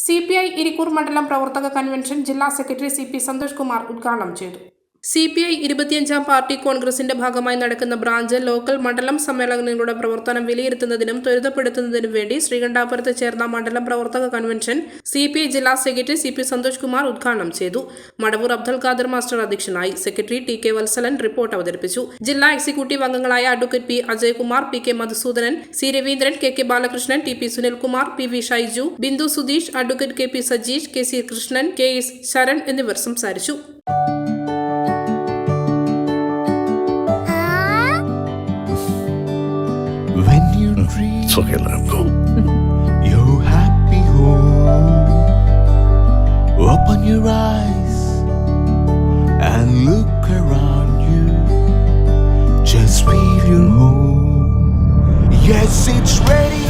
C P I Irikkur മണ്ഡലം പ്രവർത്തക convention ജില്ലാ secretary C P Santhosh Kumar ഉദ്ഘാടനം ചെയ്തു സി പി ഐ ഇരുപത്തിയഞ്ചാം പാർട്ടി കോൺഗ്രസിന്റെ ഭാഗമായി നടക്കുന്ന ബ്രാഞ്ച് ലോക്കൽ മണ്ഡലം സമ്മേളനങ്ങളുടെ പ്രവർത്തനം വിലയിരുത്തുന്നതിനും ത്വരിതപ്പെടുത്തുന്നതിനും വേണ്ടി ശ്രീകണ്ഠാപുരത്ത് ചേർന്ന മണ്ഡലം പ്രവർത്തക കൺവെൻഷൻ സി പി ഐ ജില്ലാ secretary C P Santhosh Kumar ഉദ്ഘാടനം ചെയ്തു. മടവൂർ അബ്ദുൽ ഖാദർ മാസ്റ്റർ അധ്യക്ഷനായി secretary T K Valsalan report അവതരിപ്പിച്ചു. ജില്ലാ എക്സിക്യൂട്ടീവ് അംഗങ്ങളായ advocate P Ajaykumar P K Madhusoodanan C Raveendran K K Balakrishnan T P Sunilkumar P V Shaiju Bindu Sudheesh advocate K P Sajeesh K C Krishnan K S Saran എന്നിവർ സംസാരിച്ചു. It's okay, let him go. your happy home, open your eyes and look around you. Just feel your home. Yes, it's ready.